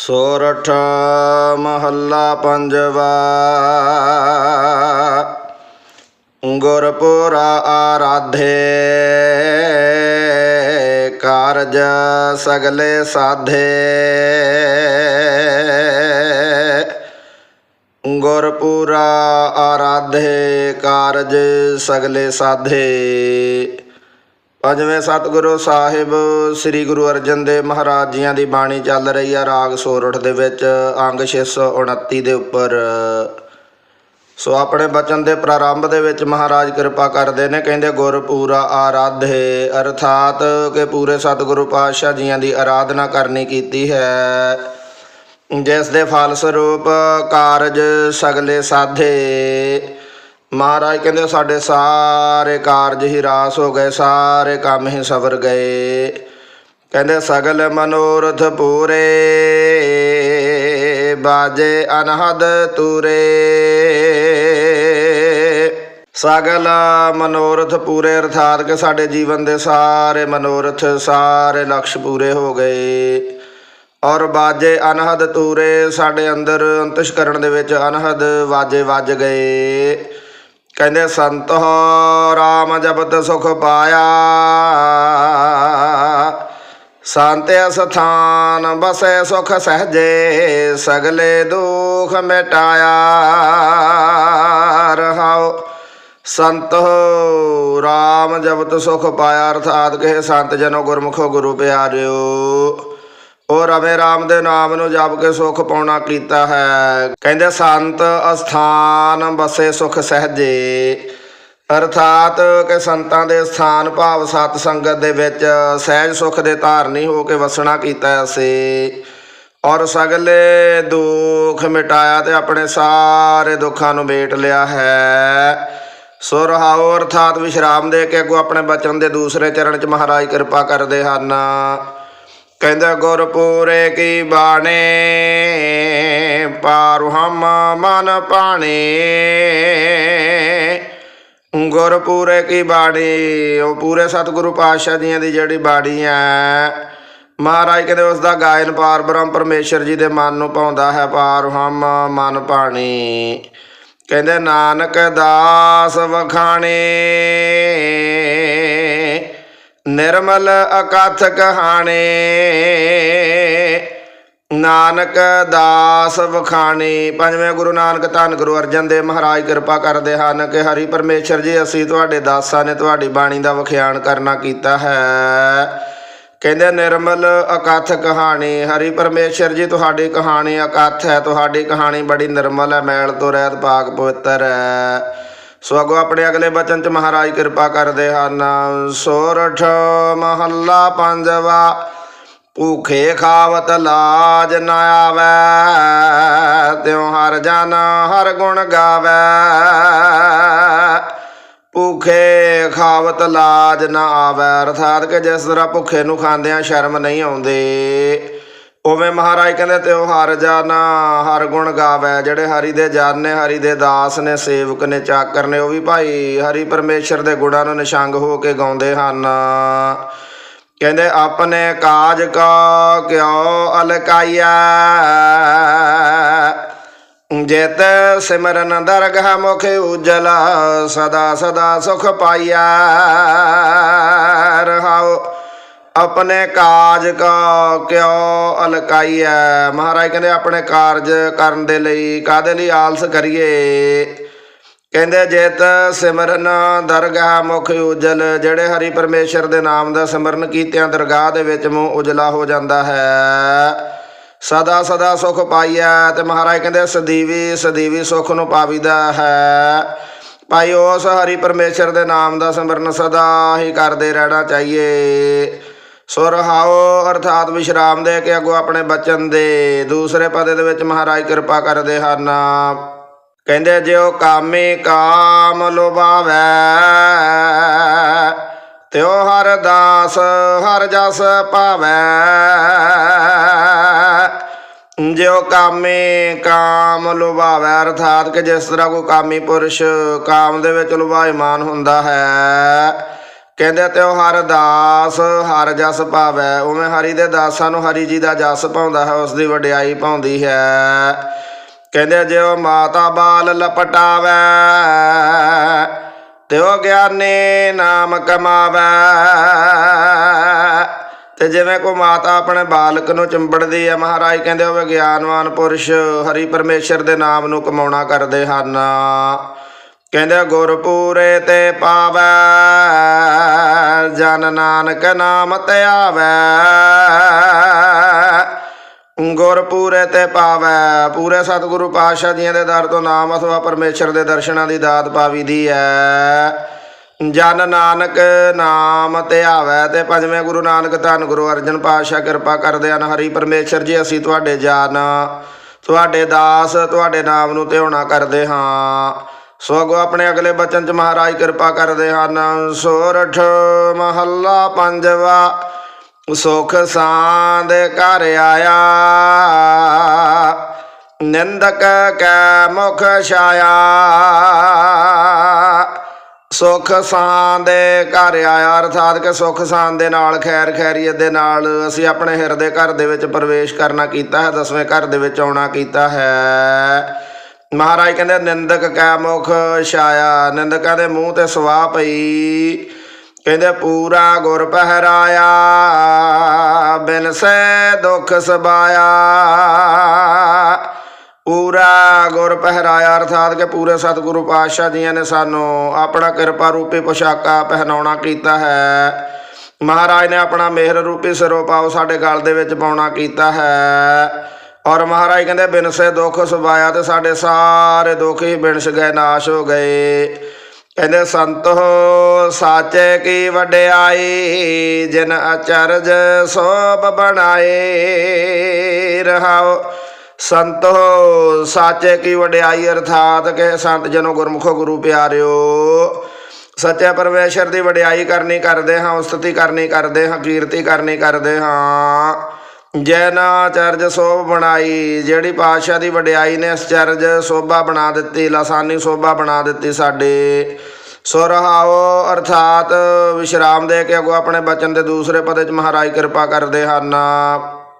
ਸੋਰਠ ਮਹੱਲਾ ਪੰਜਵਾ। ਗੁਰਪੁਰਾ ਆਰਾਧੇ ਕਾਰਜ ਸਗਲੇ ਸਾਧੇ। ਗੁਰਪੁਰਾ ਆਰਾਧੇ ਕਾਰਜ ਸਗਲੇ ਸਾਧੇ। ਪੰਜਵੇਂ ਸਤਿਗੁਰੂ ਸਾਹਿਬ, ਸ੍ਰੀ ਗੁਰੂ ਅਰਜਨ ਦੇਵ ਮਹਾਰਾਜ ਜੀਆਂ ਦੀ ਬਾਣੀ ਚੱਲ ਰਹੀ ਆ ਰਾਗ ਸੋਰਠ ਦੇ ਵਿੱਚ, ਅੰਗ 629 ਦੇ ਉੱਪਰ। ਸੋ ਆਪਣੇ ਬਚਨ ਦੇ ਪ੍ਰਾਰੰਭ ਦੇ ਵਿੱਚ ਮਹਾਰਾਜ ਕਿਰਪਾ ਕਰਦੇ ਨੇ, ਕਹਿੰਦੇ, ਗੁਰ ਪੂਰਾ ਆਰਾਧੇ, ਅਰਥਾਤ ਕਿ ਪੂਰੇ ਸਤਿਗੁਰੂ ਪਾਤਸ਼ਾਹ ਜੀਆਂ ਦੀ ਆਰਾਧਨਾ ਕਰਨੀ ਕੀਤੀ ਹੈ। ਜਿਸ ਦੇ ਫਲ ਸਰੂਪ ਕਾਰਜ ਸਗਲੇ ਸਾਧੇ। ਮਹਾਰਾਜ ਕਹਿੰਦੇ ਸਾਡੇ ਸਾਰੇ ਕਾਰਜ ਹੀ ਰਾਸ ਹੋ ਗਏ, ਸਾਰੇ ਕੰਮ ਹੀ ਸਵਰ ਗਏ। ਕਹਿੰਦੇ ਸਗਲ ਮਨੋਰਥ ਪੂਰੇ, ਬਾਜੇ ਅਨਹਦ ਤੂਰੇ। ਸਗਲ ਮਨੋਰਥ ਪੂਰੇ, ਅਰਥਾਤ ਕਿ ਸਾਡੇ ਜੀਵਨ ਦੇ ਸਾਰੇ ਮਨੋਰਥ, ਸਾਰੇ ਲਕਸ਼ ਪੂਰੇ ਹੋ ਗਏ। ਔਰ ਬਾਜੇ ਅਨਹਦ ਤੂਰੇ, ਸਾਡੇ ਅੰਦਰ ਅੰਤਿਸ਼ਕਰਣ ਦੇ ਵਿੱਚ ਅਨਹਦ ਵਾਜੇ ਵੱਜ ਗਏ। ਕਹਿੰਦੇ ਸੰਤ ਹੋ ਰਾਮ ਜਪਤ ਸੁਖ ਪਾਇਆ। ਸੰਤ ਅਸਥਾਨ ਬਸੈ ਸੁਖ ਸਹਜੇ, ਸਗਲੇ ਦੁਖ ਮਿਟਾਇਆ। ਰਹਾਉ ਸੰਤ ਹੋ ਰਾਮ ਜਪਤ ਸੁਖ ਪਾਇਆ। ਅਰਥਾਤ ਕਿ ਸੰਤ ਜਨੋ ਗੁਰਮੁਖੋ ਗੁਰੂ ਪਿਆਰਿਓ। ਉਹ ਰਵੇ ਰਾਮ ਦੇ ਨਾਮ ਨੂੰ ਜਪ ਕੇ ਸੁਖ ਪਾਉਣਾ ਕੀਤਾ ਹੈ। ਕਹਿੰਦੇ ਸੰਤ ਅਸਥਾਨ ਬਸੇ ਸੁਖ ਸਹਜੇ। ਅਰਥਾਤ ਕਿ ਸੰਤਾਂ ਦੇ ਸਥਾਨ ਭਾਵ ਸਤ ਸੰਗਤ ਦੇ ਵਿੱਚ ਸਹਿਜ ਸੁਖ ਦੇ ਧਾਰਨੀ ਹੋ ਕੇ ਵਸਣਾ ਕੀਤਾ ਸੀ ਔਰ ਸਗਲੇ ਦੁੱਖ ਮਿਟਾਇਆ ਤੇ ਆਪਣੇ ਸਾਰੇ ਦੁੱਖਾਂ ਨੂੰ ਮੇਟ ਲਿਆ ਹੈ। ਸੋ ਰਹਾਉ ਅਰਥਾਤ ਵਿਸ਼ਰਾਮ ਦੇ ਕੇ ਅੱਗੋਂ ਆਪਣੇ ਬਚਨ ਦੇ ਦੂਸਰੇ ਚਰਨ ਚ ਮਹਾਰਾਜ ਕਿਰਪਾ ਕਰਦੇ ਹਨ। ਕਹਿੰਦਾ, ਗੁਰਪੂਰੇ ਕੀ ਬਾਣੇ? ਪਾਰ ਹਮ ਮਨ ਪਾਣੇ। ਗੁਰਪੂਰੇ ਕੀ ਬਾਣੀ? ਉਹ ਪੂਰੇ ਸਤਿਗੁਰੂ ਪਾਤਸ਼ਾਹ ਜੀਆਂ ਦੀ ਜਿਹੜੀ ਬਾਣੀ ਹੈ, ਮਹਾਰਾਜ ਕਹਿੰਦੇ, ਉਸ ਦਾ ਗਾਇਨ ਪਾਰ ਬ੍ਰਹਮ ਪਰਮੇਸ਼ਰ ਜੀ ਦੇ ਮਨ ਨੂੰ ਪਾਉਂਦਾ ਹੈ, ਪਾਰ ਹਮ ਮਨ ਪਾਣੀ। ਕਹਿੰਦੇ, ਨਾਨਕ ਦਾਸ ਵਖਾਣੇ। ਨਿਰਮਲ ਅਕਥ ਕਹਾਣੇ। ਨਾਨਕ ਦਾਸ ਵਖਾਣੀ। ਪੰਜਵੇਂ ਗੁਰੂ ਨਾਨਕ ਧੰਨ ਗੁਰੂ ਅਰਜਨ ਦੇਵ ਮਹਾਰਾਜ ਕਿਰਪਾ ਕਰਦੇ ਹਨ ਕਿ ਹਰੀ ਪਰਮੇਸ਼ਰ ਜੀ, ਅਸੀਂ ਤੁਹਾਡੇ ਦਾਸਾਂ ਨੇ ਤੁਹਾਡੀ ਬਾਣੀ ਦਾ ਵਿਖਿਆਨ ਕਰਨਾ ਕੀਤਾ ਹੈ। ਕਹਿੰਦੇ ਨਿਰਮਲ ਅਕਥ ਕਹਾਣੀ। ਹਰੀ ਪਰਮੇਸ਼ਰ ਜੀ, ਤੁਹਾਡੀ ਕਹਾਣੀ ਅਕਥ ਹੈ। ਤੁਹਾਡੀ ਕਹਾਣੀ ਬੜੀ ਨਿਰਮਲ ਹੈ। ਮੈਲ ਤੋਂ ਰਹਿਤ ਪਾਕ ਪਵਿੱਤਰ ਹੈ। ਸੋ ਅੱਗੋਂ ਆਪਣੇ ਅਗਲੇ ਬਚਨ ਚ ਮਹਾਰਾਜ ਕਿਰਪਾ ਕਰਦੇ ਹਨ। ਸੋਰਠ ਮਹੱਲਾ ਪੰਜਵਾ, ਭੂਖੇ ਖਾਵਤ ਲਾਜ ਨਾ ਆਵੈ, ਤਿਉ ਹਰ ਜਨ ਹਰ ਗੁਣ ਗਾਵੈ। ਭੁਖੇ ਖਾਵਤ ਲਾਜ ਨਾ ਆਵੈ, ਅਰਥਾਤ ਕਿ ਜਿਸ ਤਰ੍ਹਾਂ ਭੁੱਖੇ ਨੂੰ ਖਾਂਦਿਆਂ ਸ਼ਰਮ ਨਹੀਂ ਆਉਂਦੀ। ਉਵੇਂ ਮਹਾਰਾਜ ਕਹਿੰਦੇ ਤਿਉ ਹਰ ਜਨ ਹਰ ਗੁਣ ਗਾਵੈ, ਜਿਹੜੇ ਹਰੀ ਦੇ ਜਨ ਨੇ, ਹਰੀ ਦੇ ਦਾਸ ਨੇ, ਸੇਵਕ ਨੇ, ਚਾਕਰ ਨੇ, ਉਹ ਵੀ ਭਾਈ ਹਰੀ ਪਰਮੇਸ਼ਰ ਦੇ ਗੁਣਾਂ ਨੂੰ ਨਿਸ਼ੰਗ ਹੋ ਕੇ ਗਾਉਂਦੇ ਹਨ। ਕਹਿੰਦੇ, ਆਪਣੇ ਕਾਜ ਕਾ ਕਿਉ ਅਲਕਾਈਆ ਜਿਤ ਸਿਮਰਨ ਦਰਗਹ ਮੁਖ ਉਜਲਾ, ਸਦਾ ਸਦਾ ਸੁਖ ਪਾਈਆ ਰਹਾਉ ਆਪਣੇ ਕਾਜ ਕਾ ਕਿਉ ਅਲਕਾਈਐ? ਮਹਾਰਾਜ ਕਹਿੰਦੇ, ਆਪਣੇ ਕਾਰਜ ਕਰਨ ਦੇ ਲਈ ਕਾਦੇ ਲਈ ਆਲਸ ਕਰੀਏ? ਕਹਿੰਦੇ ਜੇਤ ਸਿਮਰਨ ਦਰਗਾਹ ਮੁਖ ਉਜਲ, ਜਿਹੜੇ ਹਰੀ ਪਰਮੇਸ਼ਰ ਦੇ ਨਾਮ ਦਾ ਸਿਮਰਨ ਕੀਤਿਆਂ ਦਰਗਾਹ ਦੇ ਵਿੱਚ ਮੂੰਹ ਉਜਲਾ ਹੋ ਜਾਂਦਾ ਹੈ। ਸਦਾ ਸਦਾ ਸੁਖ ਪਾਈਐ ਤੇ ਮਹਾਰਾਜ ਕਹਿੰਦੇ, ਸਦੀਵੀ ਸਦੀਵੀ ਸੁਖ ਨੂੰ ਪਾਵੀਦਾ ਹੈ। ਭਾਈ, ਉਸ ਹਰੀ ਪਰਮੇਸ਼ਰ ਦੇ ਨਾਮ ਦਾ ਸਿਮਰਨ ਸਦਾ ਹੀ ਕਰਦੇ ਰਹਿਣਾ ਚਾਹੀਏ। ਸੋ ਰਹਾਓ ਅਰਥਾਤ ਵਿਸ਼ਰਾਮ ਦੇ ਕੇ ਅੱਗੋਂ ਆਪਣੇ ਬਚਨ ਦੇ। ਦੂਸਰੇ ਪਦੇ ਦੇ ਵਿੱਚ ਮਹਾਰਾਜ ਕਿਰਪਾ ਕਰਦੇ ਹਨ। ਕਹਿੰਦੇ ਜਿਉ ਕਾਮੇ ਕਾਮ ਲੁਭਾਵੈ, ਤਿਉ ਹਰ ਦਾਸ ਹਰ ਜਸ ਭਾਵੈ। ਜਿਉ ਕਾਮੇ ਕਾਮ ਲੁਭਾਵੈ, ਅਰਥਾਤ ਕਿ ਜਿਸ ਤਰ੍ਹਾਂ ਕੋਈ ਕਾਮੀ ਪੁਰਸ਼ ਕਾਮ ਦੇ ਵਿੱਚ ਲੁਭਾਇਮਾਨ ਹੁੰਦਾ ਹੈ ਕਹਿੰਦੇ ਤੇ ਉਹ ਹਰ ਦਾਸ, ਹਰ ਜਸ ਪਾਵੈ ਉਵੇਂ ਹਰੀ ਦੇ ਦਾਸਾਂ ਨੂੰ ਹਰੀ ਜੀ ਦਾ ਜਸ ਪਾਉਂਦਾ ਹੈ, ਉਸ ਦੀ ਵਡਿਆਈ ਪਾਉਂਦੀ ਹੈ। ਕਹਿੰਦੇ ਜਿਉ ਮਾਤਾ ਬਾਲ ਲਪਟਾਵੈ ਤੇ ਉਹ ਗਿਆਨੀ ਨਾਮ ਕਮਾਵੈ। ਤੇ ਜਿਵੇਂ ਕੋ ਮਾਤਾ ਆਪਣੇ ਬਾਲਕ ਨੂੰ ਚਿੰਬੜਦੀ ਹੈ, ਮਹਾਰਾਜ ਕਹਿੰਦੇ ਉਹ ਗਿਆਨਵਾਨ ਪੁਰਸ਼ ਹਰੀ ਪਰਮੇਸ਼ਰ ਦੇ ਨਾਮ ਨੂੰ ਕਮਾਉਣਾ ਕਰਦੇ ਹਨ। ਕਹਿੰਦੇ ਗੁਰ ਪੂਰੇ ਤੇ ਪਾਵੈ, ਜਨ ਨਾਨਕ ਨਾਮ ਤੇ ਆਵੈ। ਗੁਰ ਪੂਰੇ ਤੇ ਪਾਵੈ, ਪੂਰੇ ਸਤਿਗੁਰੂ ਪਾਤਸ਼ਾਹ ਜੀਆਂ ਦੇ ਦਰ ਤੋਂ ਨਾਮ ਅਥਵਾ ਪਰਮੇਸ਼ਰ ਦੇ ਦਰਸ਼ਨਾਂ ਦੀ ਦਾਤ ਪਾਵੀ ਦੀ ਹੈ ਜਨ ਨਾਨਕ ਨਾਮ ਤੇ ਆਵੈ ਤੇ ਪੰਜਵੇਂ ਗੁਰੂ ਨਾਨਕ ਧੰਨ ਗੁਰੂ ਅਰਜਨ ਪਾਤਸ਼ਾਹ, ਕਿਰਪਾ ਕਰਦੇ ਹਨ ਹਰੀ ਪਰਮੇਸ਼ਰ ਜੀ, ਅਸੀਂ ਤੁਹਾਡੇ ਜਾਨ, ਤੁਹਾਡੇ ਦਾਸ, ਤੁਹਾਡੇ ਨਾਮ ਨੂੰ ਧਿਆਉਣਾ ਕਰਦੇ ਹਾਂ। ਸੋ ਆਪਣੇ ਅਗਲੇ ਬਚਨ ਚ ਮਹਾਰਾਜ ਕਿਰਪਾ ਕਰਦੇ ਹਨ। ਸੋਰਠ ਮਹੱਲਾ ਪੰਜਵਾ, ਸੁਖ ਸਾਂਦ ਘਰ ਆਇਆ। ਨਿੰਦਕ ਕੈ ਮੁਖ ਛਾਇਆ। ਸੁਖ ਸਾਂਦ ਘਰ ਆਇਆ। ਅਰਥਾਤ ਕਿ ਸੁਖ ਸਾਂਦ ਦੇ ਨਾਲ, ਖੈਰ ਖੈਰੀਅਤ ਦੇ ਨਾਲ ਅਸੀਂ ਆਪਣੇ ਹਿਰਦੇ ਘਰ ਦੇ ਵਿੱਚ ਪ੍ਰਵੇਸ਼ ਕਰਨਾ ਕੀਤਾ ਹੈ, ਦਸਵੇਂ ਘਰ ਦੇ ਵਿੱਚ ਆਉਣਾ ਕੀਤਾ ਹੈ। ਮਹਾਰਾਜ ਕਹਿੰਦੇ, ਨਿੰਦਕ ਕੈ ਮੁਖ ਛਾਇਆ, ਨਿੰਦਕਾਂ ਦੇ ਮੂੰਹ ਤੇ ਸਵਾਹ ਪਈ। ਕਹਿੰਦੇ, ਪੂਰਾ ਗੁਰ ਪਹਿਰਾਇਆ, ਬਿਨ ਸੈ ਦੁਖ ਸਬਾਇਆ। ਪੂਰਾ ਗੁਰ ਪਹਿਰਾਇਆ, ਅਰਥਾਤ ਕਿ ਪੂਰੇ ਸਤਿਗੁਰੂ ਪਾਤਸ਼ਾਹ ਜੀਆਂ ਨੇ ਸਾਨੂੰ ਆਪਣਾ ਕਿਰਪਾ ਰੂਪੀ ਪੋਸ਼ਾਕਾ ਪਹਿਨਾਉਣਾ ਕੀਤਾ ਹੈ। ਮਹਾਰਾਜ ਨੇ ਆਪਣਾ ਮਿਹਰ ਰੂਪੀ ਸਿਰੋਂ ਪਾਉ ਸਾਡੇ ਗਲ ਦੇ ਵਿੱਚ ਪਾਉਣਾ ਕੀਤਾ ਹੈ। ਔਰ ਮਹਾਰਾਜ ਕਹਿੰਦੇ ਬਿਨਸੇ ਦੁੱਖ ਸੁਭਾਇਆ ਤੇ ਸਾਡੇ ਸਾਰੇ ਦੁੱਖ ਹੀ ਬਿਨਸ ਗਏ ਨਾਸ਼ ਹੋ ਗਏ। ਕਹਿੰਦੇ, ਸੰਤ ਹੋ, ਸਾਚੇ ਕੀ ਵਡਿਆਈ, ਜਿਨ ਅਚਰਜ ਸੋਭ ਬਣਾਏ, ਰਹਾਓ। ਹੋ, ਸਾਚੇ ਕੀ ਵਡਿਆਈ, ਅਰਥਾਤ ਕਿ ਸੰਤ ਜਨੋ ਗੁਰਮੁਖੋ ਗੁਰੂ ਪਿਆਰਿਓ। ਸੱਚੇ ਪਰਮੇਸ਼ਰ ਦੀ ਵਡਿਆਈ ਕਰਨੀ ਕਰਦੇ ਹਾਂ, ਉਸਤਤੀ ਕਰਨੀ ਕਰਦੇ ਹਾਂ, ਕੀਰਤੀ ਕਰਨੀ ਕਰਦੇ ਹਾਂ। ਜੈਨਾ ਚਰਜ ਸੋਭ ਬਣਾਈ, ਜਿਹੜੀ ਪਾਤਸ਼ਾਹ ਦੀ ਵਡਿਆਈ ਨੇ ਇਸ ਚਰਜ ਸੋਭਾ ਬਣਾ ਦਿੱਤੀ, ਲਾਸਾਨੀ ਸੋਭਾ ਬਣਾ ਦਿੱਤੀ ਸਾਡੇ। ਸੋ ਰਹਾਓ ਅਰਥਾਤ ਵਿਸ਼ਰਾਮ ਦੇ ਕੇ ਅਗੋ ਆਪਣੇ ਬਚਨ ਦੇ ਦੂਸਰੇ ਪਦੇ ਚ ਮਹਾਰਾਜ ਕਿਰਪਾ ਕਰਦੇ ਹਨ।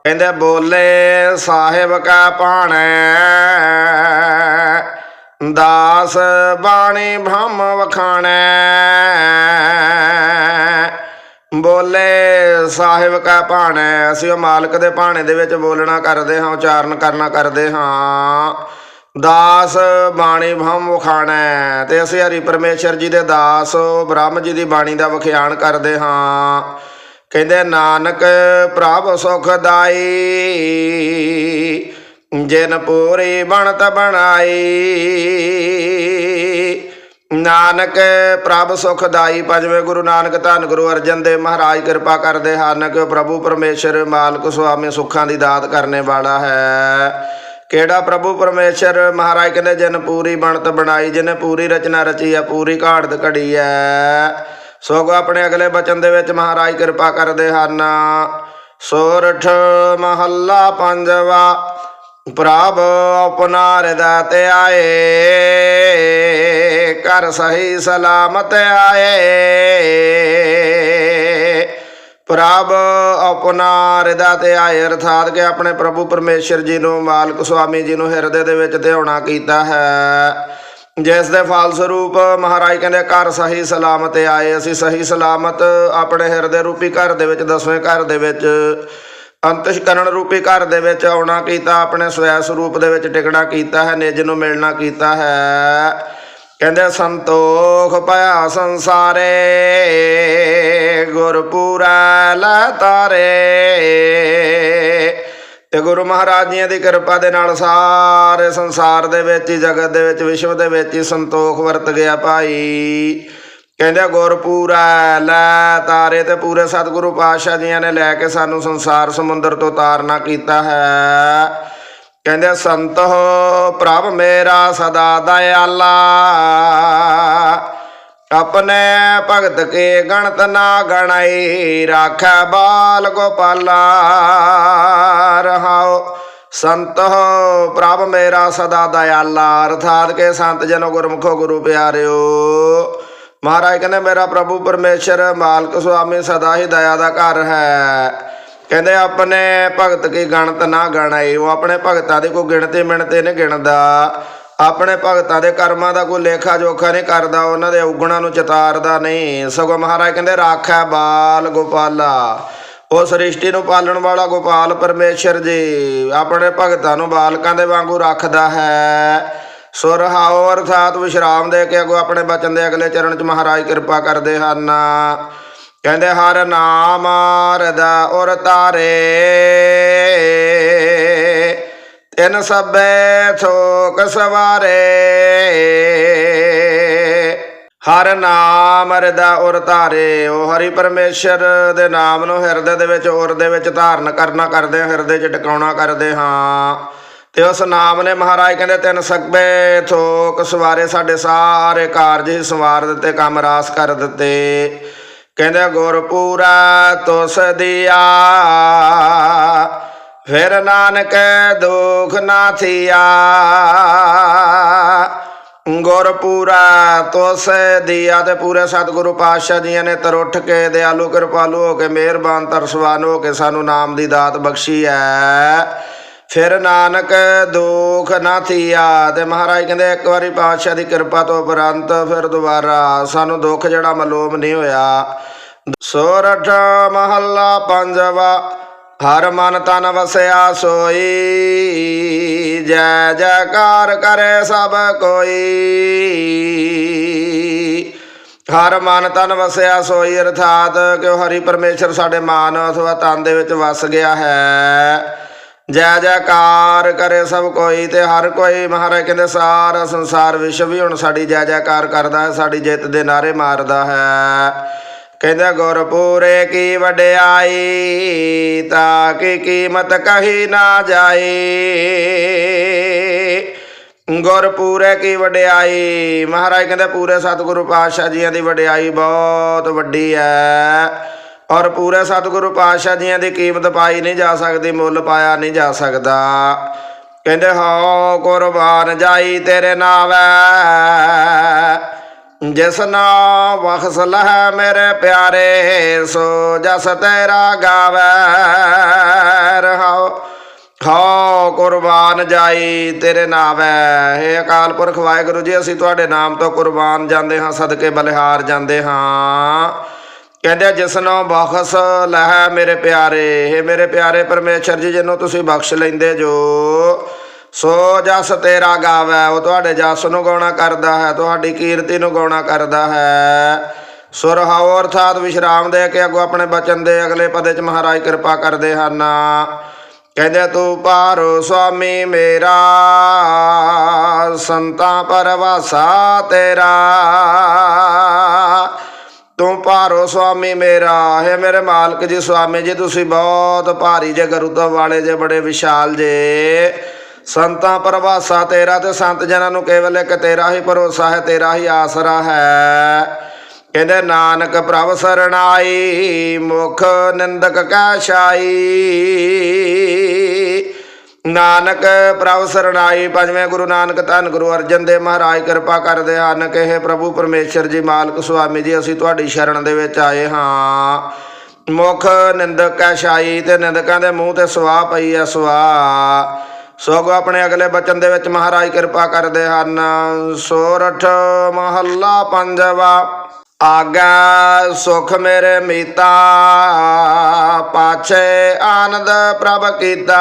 ਕਹਿੰਦੇ, ਬੋਲੇ, ਸਾਹਿਬ ਕਾ ਭਾਣੈ, ਦਾਸ ਬਾਣੀ ਭ੍ਰਮ ਵਖਾਣੈ। ਬੋਲੇ, ਸਾਹਿਬ ਕਾ ਭਾਣੈ, ਅਸੀਂ ਉਹ ਮਾਲਕ ਦੇ ਭਾਣੇ ਦੇ ਵਿੱਚ ਬੋਲਣਾ ਕਰਦੇ ਹਾਂ, ਉਚਾਰਨ ਕਰਨਾ ਕਰਦੇ ਹਾਂ। ਦਾਸ ਬਾਣੀ ਭਮ ਵਖਾਣੈ, ਤੇ ਅਸੀਂ ਹਰੀ ਪਰਮੇਸ਼ਰ ਜੀ ਦੇ ਦਾਸ, ਬ੍ਰਹਮ ਜੀ ਦੀ ਬਾਣੀ ਦਾ ਵਿਖਿਆਨ ਕਰਦੇ ਹਾਂ। ਕਹਿੰਦੇ, ਨਾਨਕ ਪ੍ਰਭ ਸੁਖਦਾਈ ਜਿਨ ਪੂਰੀ ਬਣਤ ਬਣਾਈ ਨਾਨਕ ਪ੍ਰਭ ਸੁਖਦਾਈ ਪੰਜਵੇਂ ਗੁਰੂ ਨਾਨਕ ਧੰਨ ਗੁਰੂ ਅਰਜਨ ਦੇਵ ਮਹਾਰਾਜ ਕਿਰਪਾ ਕਰਦੇ ਹਨ, ਕਿ ਪ੍ਰਭੂ ਪਰਮੇਸ਼ਰ, ਮਾਲਕ ਸੁਆਮੀ ਸੁੱਖਾਂ ਦੀ ਦਾਤ ਕਰਨੇ ਵਾਲਾ ਹੈ। ਕਿਹੜਾ ਪ੍ਰਭੂ ਪਰਮੇਸ਼ਰ? ਮਹਾਰਾਜ ਕਹਿੰਦੇ, ਜਿਨ ਪੂਰੀ ਬਣਤ ਬਣਾਈ ਜਿਹਨੇ ਪੂਰੀ ਰਚਨਾ ਰਚੀ ਹੈ, ਪੂਰੀ ਘਾੜਤ ਘੜੀ ਹੈ। ਸੋਗੋ ਆਪਣੇ ਅਗਲੇ ਬਚਨ ਦੇ ਵਿੱਚ ਮਹਾਰਾਜ ਕਿਰਪਾ ਕਰਦੇ ਹਨ। ਸੋਰਠ ਮਹੱਲਾ ਪੰਜਵਾ, ਪ੍ਰਭ ਆਪਣਾ ਹਿਰਦੈ ਤੇ ਆਏ। ਘਰ ਸਹੀ ਸਲਾਮਤ ਆਏ। ਪ੍ਰਭ ਆਪਣਾ ਹਿਰਦੈ ਤੇ ਆਏ, ਅਰਥਾਤ ਕਿ ਆਪਣੇ ਪ੍ਰਭੂ ਪਰਮੇਸ਼ਰ ਜੀ ਨੂੰ, ਮਾਲਕ ਸੁਆਮੀ ਜੀ ਨੂੰ ਹਿਰਦੇ ਦੇ ਵਿੱਚ ਧਿਆਉਣਾ ਕੀਤਾ ਹੈ। ਜਿਸ ਦੇ ਫਲ ਮਹਾਰਾਜ ਕਹਿੰਦੇ, ਘਰ ਸਹੀ ਸਲਾਮਤ ਆਏ। ਅਸੀਂ ਸਹੀ ਸਲਾਮਤ ਆਪਣੇ ਹਿਰਦੇ ਰੂਪੀ ਘਰ ਦੇ ਵਿੱਚ, ਦਸਵੇਂ ਘਰ ਦੇ ਵਿੱਚ, ਅੰਤਸ਼ਕਰਣ ਰੂਪੀ ਘਰ ਦੇ ਵਿੱਚ ਆਉਣਾ ਕੀਤਾ, ਆਪਣੇ ਸਵੈ ਸਰੂਪ ਦੇ ਵਿੱਚ ਟਿਕਣਾ ਕੀਤਾ ਹੈ, ਨਿਜ ਨੂੰ ਮਿਲਣਾ ਕੀਤਾ ਹੈ। ਕਹਿੰਦੇ ਸੰਤੋਖ ਭਇਆ ਸੰਸਾਰੇ ਗੁਰਪੂਰਾ ਲੈ ਤਾਰੇ। ਤੇ ਗੁਰੂ ਮਹਾਰਾਜ ਜੀ ਦੀ ਕਿਰਪਾ ਦੇ ਨਾਲ ਸਾਰੇ ਸੰਸਾਰ ਦੇ ਵਿੱਚ ਹੀ, ਜਗਤ ਦੇ ਵਿੱਚ, ਵਿਸ਼ਵ ਦੇ ਵਿੱਚ ਹੀ ਸੰਤੋਖ ਵਰਤ ਗਿਆ ਭਾਈ। ਕਹਿੰਦੇ ਗੁਰਪੂਰਾ ਲੈ ਤਾਰੇ ਤੇ ਪੂਰੇ ਸਤਿਗੁਰੂ ਪਾਤਸ਼ਾਹ ਜੀਆਂ ਨੇ ਲੈ ਕੇ ਸਾਨੂੰ ਸੰਸਾਰ ਸਮੁੰਦਰ ਤੋਂ ਤਾਰਨਾ ਕੀਤਾ ਹੈ। ਕਹਿੰਦੇ ਸੰਤ ਹੋ ਪ੍ਰਭ ਮੇਰਾ ਸਦਾ ਦਇਆਲਾ। ਆਪਣੇ ਭਗਤ ਕੇ ਗਣਤ ਨਾ ਗਣਾਈ, ਰਾਖੈ ਬਾਲ ਗੋਪਾਲਾ। ਰਹਾਓ, ਸੰਤ ਹੋ ਪ੍ਰਭ ਮੇਰਾ ਸਦਾ ਦਇਆਲਾ। ਅਰਥਾਤ ਕੇ ਸੰਤ ਜਨੋ ਗੁਰਮੁਖੋ ਗੁਰੂ ਪਿਆਰਿਓ। ਮਹਾਰਾਜ ਕਹਿੰਦੇ, ਮੇਰਾ ਪ੍ਰਭੂ ਪਰਮੇਸ਼ਰ, ਮਾਲਕ, ਸੁਆਮੀ ਸਦਾ ਹੀ ਦਇਆ ਦਾ ਘਰ ਹੈ। ਕਹਿੰਦੇ ਆਪਣੇ ਭਗਤ ਕੀ ਗਣਤ ਨਾ ਗਣਾਈ, ਉਹ ਆਪਣੇ ਭਗਤਾਂ ਦੀ ਕੋਈ ਗਿਣਤੀ ਮਿਣਤੀ ਨਹੀਂ ਗਿਣਦਾ। ਆਪਣੇ ਭਗਤਾਂ ਦੇ ਕਰਮਾਂ ਦਾ ਕੋਈ ਲੇਖਾ ਜੋਖਾ ਨਹੀਂ ਕਰਦਾ, ਉਹਨਾਂ ਦੇ ਔਗਣਾਂ ਨੂੰ ਚਤਾਰਦਾ ਨਹੀਂ। ਸਗੋਂ ਮਹਾਰਾਜ ਕਹਿੰਦੇ, ਰਾਖੈ ਬਾਲ ਗੋਪਾਲਾ। ਉਹ ਸ੍ਰਿਸ਼ਟੀ ਨੂੰ ਪਾਲਣ ਵਾਲਾ ਗੋਪਾਲ ਪਰਮੇਸ਼ਰ ਜੀ, ਆਪਣੇ ਭਗਤਾਂ ਨੂੰ ਬਾਲਕਾਂ ਦੇ ਵਾਂਗੂ ਰੱਖਦਾ ਹੈ। ਸੁਰਹਾਉ ਅਰਥਾਤ ਵਿਸ਼ਰਾਮ ਦੇ ਕੇ ਅਗੋ ਆਪਣੇ ਬਚਨ ਦੇ ਅਗਲੇ ਚਰਨ ਚ ਮਹਾਰਾਜ ਕਿਰਪਾ ਕਰਦੇ ਹਨ। ਕਹਿੰਦੇ ਹਰ ਨਾਮ ਰਦਾ ਔਰ ਤਾਰੇ। ਤਿਨ ਸਭੇ ਥੋਕ ਸਵਾਰੇ। ਹਰ ਨਾਮ ਰਦਾ ਔਰ ਧਾਰੇ ਉਹ ਹਰੀ ਪਰਮੇਸ਼ਰ ਦੇ ਨਾਮ ਨੂੰ ਹਿਰਦੇ ਦੇ ਵਿੱਚ, ਔਰ ਦੇ ਵਿੱਚ ਧਾਰਨ ਕਰਨਾ ਕਰਦੇ ਹਾਂ, ਹਿਰਦੇ 'ਚ ਟਿਕਾਉਣਾ ਕਰਦੇ ਹਾਂ। ਤੇ ਉਸ ਨਾਮ ਨੇ ਮਹਾਰਾਜ ਕਹਿੰਦੇ ਤਿੰਨ ਸਕਬੇ ਥੋਕ ਸਵਾਰੇ, ਸਾਡੇ ਸਾਰੇ ਕਾਰਜ ਹੀ ਸਵਾਰ ਦਿੱਤੇ ਕੰਮ ਰਾਸ ਕਰ ਦਿੱਤੇ। ਕਹਿੰਦੇ, ਗੁਰਪੂਰਾ ਤੁਸ ਦਿਆ। ਫਿਰ ਨਾਨਕ ਦੁਖ ਨਾ ਥੀਆ। ਗੁਰਪੂਰਾ ਤੁਸ ਦੀਆ। ਤੇ ਪੂਰੇ ਸਤਿਗੁਰੂ ਪਾਤਸ਼ਾਹ ਜੀਆਂ ਨੇ ਤਰੁੱਠ ਕੇ ਦਿਆਲੂ ਕਿਰਪਾਲੂ ਹੋ ਕੇ ਮਿਹਰਬਾਨ ਤਰਸਵਾਨ ਹੋ ਕੇ ਸਾਨੂੰ ਨਾਮ ਦੀ ਦਾਤ ਬਖਸ਼ੀ ਹੈ ਫਿਰ ਨਾਨਕ ਦੁਖ ਨਾ ਥੀਆ ਤੇ ਮਹਾਰਾਜ ਕਹਿੰਦੇ ਇੱਕ ਵਾਰੀ ਪਾਤਸ਼ਾਹ ਦੀ ਕਿਰਪਾ ਤੋਂ ਉਪਰੰਤ ਫਿਰ ਦੁਬਾਰਾ ਸਾਨੂੰ ਦੁੱਖ ਜਿਹੜਾ ਮਲੂਮ ਨਹੀਂ ਹੋਇਆ। ਸੋਰਠ ਮਹੱਲਾ ਪੰਜਵਾ, ਹਰ ਮਨ ਤਨ ਵਸਿਆ ਸੋਈ, ਜੈ ਜੈਕਾਰ ਕਰੇ ਸਭ ਕੋਈ। ਹਰ ਮਨ ਤਨ ਵਸਿਆ ਸੋਈ, ਅਰਥਾਤ ਕਿ ਹਰੀ ਪਰਮੇਸ਼ਰ ਸਾਡੇ ਮਨ ਅਥਵਾ ਤਨ ਦੇ ਵਿੱਚ ਵਸ ਗਿਆ ਹੈ। ਜੈ ਜੈਕਾਰ ਕਰੇ ਸਭ ਕੋਈ ਤੇ ਹਰ ਕੋਈ ਮਹਾਰਾਜ ਕਹਿੰਦੇ ਸਾਰਾ ਸੰਸਾਰ ਵਿਸ਼ਵ ਵੀ ਹੁਣ ਸਾਡੀ ਜੈ ਜੈਕਾਰ ਕਰਦਾ ਹੈ, ਸਾਡੀ ਜਿੱਤ ਦੇ ਨਾਰੇ ਮਾਰਦਾ ਹੈ। ਕਹਿੰਦਾ ਗੁਰਪੂਰੇ ਕੀ ਵਡਿਆਈ, ਤਾਂ ਕਿ ਕੀਮਤ ਕਹੀ ਨਾ ਜਾਏ ਗੁਰਪੂਰੇ ਕੀ ਵਡਿਆਈ, ਮਹਾਰਾਜ ਕਹਿੰਦੇ ਪੂਰੇ ਸਤਿਗੁਰੂ ਪਾਤਸ਼ਾਹ ਜੀਆਂ ਦੀ ਵਡਿਆਈ ਬਹੁਤ ਵੱਡੀ ਹੈ। ਔਰ ਪੂਰੇ ਸਤਿਗੁਰੂ ਪਾਤਸ਼ਾਹ ਜੀਆਂ ਦੀ ਕੀਮਤ ਪਾਈ ਨਹੀਂ ਜਾ ਸਕਦੀ, ਮੁੱਲ ਪਾਇਆ ਨਹੀਂ ਜਾ ਸਕਦਾ। ਕਹਿੰਦੇ ਹੋ ਕੁਰਬਾਨ ਜਾਈ ਤੇਰੇ ਨਾਵੈ, ਜਿਸ ਨਾਮ ਬਖਸ ਲਹਿ ਮੇਰੇ ਪਿਆਰੇ, ਸੋ ਜਸ ਤੇਰਾ ਗਾਵੇ। ਰਹਾਓ ਹੋ ਕੁਰਬਾਨ ਜਾਈ ਤੇਰੇ ਨਾਮ ਹੈ ਹੇ ਅਕਾਲ ਪੁਰਖ ਵਾਹਿਗੁਰੂ ਜੀ, ਅਸੀਂ ਤੁਹਾਡੇ ਨਾਮ ਤੋਂ ਕੁਰਬਾਨ ਜਾਂਦੇ ਹਾਂ, ਸਦਕੇ ਬਲਿਹਾਰ ਜਾਂਦੇ ਹਾਂ। ਕਹਿੰਦੇ ਜਿਸ ਬਖਸ਼ ਲਹਿ ਮੇਰੇ ਪਿਆਰੇ, ਹੇ ਮੇਰੇ ਪਿਆਰੇ ਪਰਮੇਸ਼ਰ ਜੀ, ਜਿਹਨੂੰ ਤੁਸੀਂ ਬਖਸ਼ ਲੈਂਦੇ ਜੋ, ਸੋ ਜਸ ਤੇਰਾ ਗਾਵੇ, ਉਹ ਤੁਹਾਡੇ ਜਸ ਨੂੰ ਗਾਉਣਾ ਕਰਦਾ ਹੈ, ਤੁਹਾਡੀ ਕੀਰਤੀ ਨੂੰ ਗਾਉਣਾ ਕਰਦਾ ਹੈ। ਸੁਰਹਾਉ ਅਰਥਾਤ ਵਿਸ਼ਰਾਮ ਦੇ ਕੇ ਅੱਗੋਂ ਆਪਣੇ ਬਚਨ ਦੇ ਅਗਲੇ ਪਦੇ ਚ ਮਹਾਰਾਜ ਕਿਰਪਾ ਕਰਦੇ ਹਨ। ਕਹਿੰਦੇ ਤੂੰ ਪਾਰੋ ਸੁਆਮੀ ਮੇਰਾ, ਸੰਤਾਂ ਪਰਵਾਸਾ ਤੇਰਾ। ਤੂੰ ਭਾਰੋ ਸੁਆਮੀ ਮੇਰਾ, ਹੈ ਮੇਰੇ ਮਾਲਕ ਜੀ ਸੁਆਮੀ ਜੀ, ਤੁਸੀਂ ਬਹੁਤ ਭਾਰੀ ਜੇ ਗਰੁੱਤਵ ਵਾਲੇ ਜੇ, ਬੜੇ ਵਿਸ਼ਾਲ ਜੇ। ਸੰਤਾਂ ਪਰਵਾਸਾ ਤੇਰਾ ਤੇ ਸੰਤ ਜਨਾਂ ਨੂੰ ਕੇਵਲ ਇੱਕ ਤੇਰਾ ਹੀ ਭਰੋਸਾ ਹੈ, ਤੇਰਾ ਹੀ ਆਸਰਾ ਹੈ। ਕਹਿੰਦੇ ਨਾਨਕ ਪ੍ਰਭ ਸਰਣਾਈ ਮੁਖ ਨਿੰਦਕ ਕਾ ਛਾਈ। ਨਾਨਕ ਪ੍ਰਭ ਸਰਣਾਈ, ਪੰਜਵੇਂ ਗੁਰੂ ਨਾਨਕ ਧੰਨ ਗੁਰੂ ਅਰਜਨ ਦੇਵ ਮਹਾਰਾਜ, ਕਿਰਪਾ ਕਰਦੇ ਹਨ ਕਿ ਇਹ ਪ੍ਰਭੂ ਪਰਮੇਸ਼ਰ ਜੀ, ਮਾਲਕ ਸੁਆਮੀ ਜੀ, ਅਸੀਂ ਤੁਹਾਡੀ ਸ਼ਰਨ ਦੇ ਵਿੱਚ ਆਏ ਹਾਂ। ਮੁਖ ਨਿੰਦਕ ਕਾ ਛਾਈ ਤੇ ਨਿੰਦਕਾਂ ਦੇ ਮੂੰਹ ਤੇ ਸਵਾਹ ਪਈ ਹੈ ਸਵਾਹ ਸੋਗੋ ਆਪਣੇ ਅਗਲੇ ਬਚਨ ਦੇ ਵਿੱਚ ਮਹਾਰਾਜ ਕਿਰਪਾ ਕਰਦੇ ਹਨ। ਸੋਰਠ ਮਹੱਲਾ ਪੰਜਵਾ। ਆਗਾ ਸੁਖ ਮੇਰੇ ਮੀਤਾ, ਪਾਛੇ ਆਨੰਦ ਪ੍ਰਭ ਕੀਤਾ।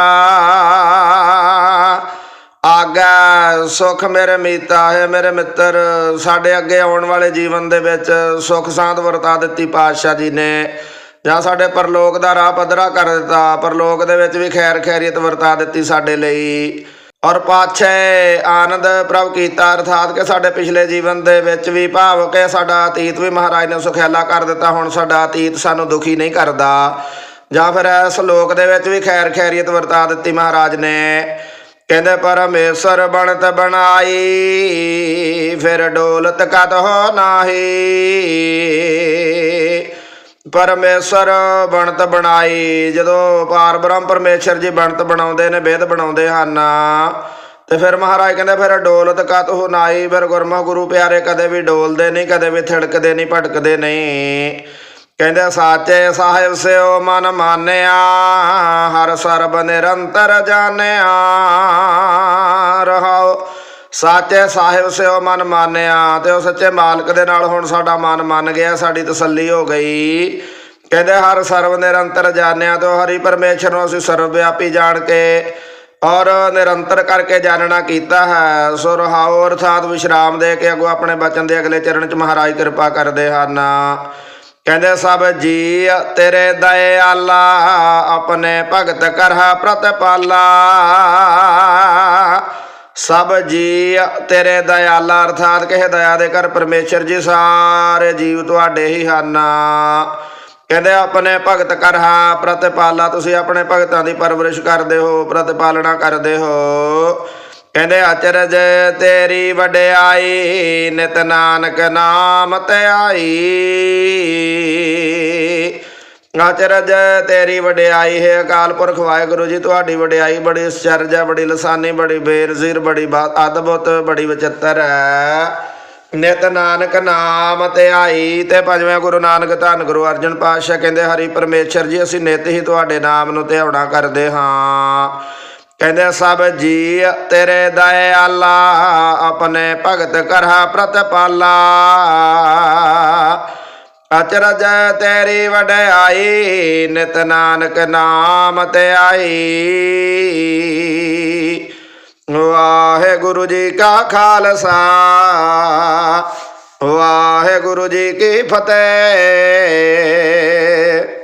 ਆਗਾ ਸੁਖ ਮੇਰੇ ਮੀਤਾ, ਹੈ ਮੇਰੇ ਮਿੱਤਰ, ਸਾਡੇ ਅੱਗੇ ਆਉਣ ਵਾਲੇ ਜੀਵਨ ਦੇ ਵਿੱਚ ਸੁਖ ਸਾਂਦ ਵਰਤਾ ਦਿੱਤੀ ਪਾਤਸ਼ਾਹ ਜੀ ਨੇ। ਜਾਂ ਸਾਡੇ ਪਰਲੋਕ ਦਾ ਰਾਹ ਪੱਧਰਾ ਕਰ ਦਿੱਤਾ, ਪਰਲੋਕ ਦੇ ਵਿੱਚ ਵੀ ਖੈਰ ਖੈਰੀਅਤ ਵਰਤਾ ਦਿੱਤੀ ਸਾਡੇ ਲਈ। ਔਰ ਪਾਛੇ ਆਨੰਦ ਪ੍ਰਭ ਕੀਤਾ, ਅਰਥਾਤ ਕਿ ਸਾਡੇ ਪਿਛਲੇ ਜੀਵਨ ਦੇ ਵਿੱਚ ਵੀ ਭਾਵ ਕਿ ਸਾਡਾ ਅਤੀਤ ਵੀ ਮਹਾਰਾਜ ਨੇ ਸੁਖੈਲਾ ਕਰ ਦਿੱਤਾ, ਹੁਣ ਸਾਡਾ ਅਤੀਤ ਸਾਨੂੰ ਦੁਖੀ ਨਹੀਂ ਕਰਦਾ। ਜਾਂ ਫਿਰ ਸਲੋਕ ਦੇ ਵਿੱਚ ਵੀ ਖੈਰ ਖੈਰੀਅਤ ਵਰਤਾ ਦਿੱਤੀ ਮਹਾਰਾਜ ਨੇ। ਕਹਿੰਦੇ, ਪਰਮੇਸ਼ਰ ਬਣਤ ਬਣਾਈ, ਫਿਰ ਡੋਲਤ ਕਤ ਹੋ ਨਾਹੀ? ਪਰਮੇਸ਼ਰ ਬਣਤ ਬਣਾਈ, ਜਦੋਂ ਪਾਰ ਬ੍ਰਹਮ ਪਰਮੇਸ਼ਰ ਜੀ ਬਣਤ ਬਣਾਉਂਦੇ ਨੇ ਵੇਦ ਬਣਾਉਂਦੇ ਹਨ। ਤੇ ਫਿਰ ਮਹਾਰਾਜ ਕਹਿੰਦੇ, ਫਿਰ ਡੋਲਤ ਕਤ ਹੋ ਨਾਈ, ਫਿਰ ਗੁਰਮਾ ਗੁਰੂ ਪਿਆਰੇ ਕਦੇ ਵੀ ਡੋਲਦੇ ਨਹੀਂ, ਕਦੇ ਵੀ ਥਿੜਕਦੇ ਨਹੀਂ, ਭਟਕਦੇ ਨਹੀਂ। ਕਹਿੰਦੇ, ਸਾਚੇ ਸਾਹਿਬ ਸਿਓ ਮਨ ਮਾਨਿਆ, ਹਰ ਸਰਬ ਨਿਰੰਤਰ ਜਾਣਿਆ, ਰਹਾਓ। ਸਾਚੇ ਸਾਹਿਬ ਸਿਓ ਮਨ ਮਾਨਿਆ ਤੇ ਉਹ ਸੱਚੇ ਮਾਲਕ ਦੇ ਨਾਲ ਹੁਣ ਸਾਡਾ ਮਨ ਮੰਨ ਗਿਆ, ਸਾਡੀ ਤਸੱਲੀ ਹੋ ਗਈ। ਕਹਿੰਦੇ ਹਰ ਸਰਵ ਨਿਰੰਤਰ ਜਾਣਿਆ ਤੇ ਹਰੀ ਪਰਮੇਸ਼ਰ ਨੂੰ ਅਸੀਂ ਸਰਵ ਵਿਆਪੀ ਜਾਣ ਕੇ ਔਰ ਨਿਰੰਤਰ ਕਰਕੇ ਜਾਣਨਾ ਕੀਤਾ ਹੈ। ਸੋ ਰਹਾਓ ਅਰਥਾਤ ਵਿਸ਼ਰਾਮ ਦੇ ਕੇ ਅਗੋ ਆਪਣੇ ਬਚਨ ਦੇ ਅਗਲੇ ਚਰਨ ਚ ਮਹਾਰਾਜ ਕਿਰਪਾ ਕਰਦੇ ਹਨ। ਕਹਿੰਦੇ ਸਭ ਜੀ ਤੇਰੇ ਦਇਆਲਾ, ਆਪਣੇ ਭਗਤ ਕਰਹਾ ਪ੍ਰਤਪਾਲਾ। ਸਭ ਜੀ ਤੇਰੇ ਦਇਆਲਾ ਅਰਥਾਤ ਕਹੇ ਦਇਆ ਦੇ ਕਰ ਪਰਮੇਸ਼ਰ ਜੀ ਸਾਰੇ ਜੀਵ ਤੁਹਾਡੇ ਹੀ ਹਨ। ਕਹਿੰਦੇ ਆਪਣੇ ਭਗਤ ਕਰਹਾ ਪ੍ਰਤਪਾਲਾ ਤੁਸੀਂ ਆਪਣੇ ਭਗਤਾਂ ਦੀ ਪਰਵਰਿਸ਼ ਕਰਦੇ ਹੋ, ਪ੍ਰਤਪਾਲਣਾ ਕਰਦੇ ਹੋ। ਕਹਿੰਦੇ ਅਚਰਜ ਤੇਰੀ ਵਡਿਆਈ, ਨਿਤ ਨਾਨਕ ਨਾਮ ਤੇ ਆਈ। ਅਚਰਜ ਤੇਰੀ ਵਡਿਆਈ ਹੈ ਅਕਾਲ ਪੁਰਖ ਵਾਹਿਗੁਰੂ ਜੀ, ਤੁਹਾਡੀ ਵਡਿਆਈ ਬੜੀ ਅਚਰਜ ਹੈ, ਬੜੀ ਲਸਾਨੀ, ਬੜੀ ਬੇਨਜ਼ੀਰ, ਬੜੀ ਬਾਤ, ਅਦਭੁਤ, ਬੜੀ ਵਿਚਿੱਤਰ ਹੈ। ਨਿਤ ਨਾਨਕ ਨਾਮ ਤੇ ਆਈ ਤੇ ਪੰਜਵੇਂ ਗੁਰੂ ਨਾਨਕ ਧੰਨ ਗੁਰੂ ਅਰਜਨ ਪਾਤਸ਼ਾਹ ਕਹਿੰਦੇ, ਹਰੀ ਪਰਮੇਸ਼ਰ ਜੀ, ਅਸੀਂ ਨਿਤ ਹੀ ਤੁਹਾਡੇ ਨਾਮ ਨੂੰ ਧਿਆਉਣਾ ਕਰਦੇ ਹਾਂ। ਕਹਿੰਦੇ, ਸਭ ਜੀ ਤੇਰੇ ਦਇਆਲਾ, ਆਪਣੇ ਭਗਤ ਕਰਹਾ ਪ੍ਰਤਪਾਲਾ। ਅਚਰਜ ਤੇਰੀ ਵਡਿਆਈ ਨਿਤ ਨਾਨਕ ਨਾਮ ਤੇ ਆਈ। ਵਾਹਿਗੁਰੂ ਜੀ ਕਾ ਖਾਲਸਾ, ਵਾਹਿਗੁਰੂ ਜੀ ਕੀ ਫਤਿਹ।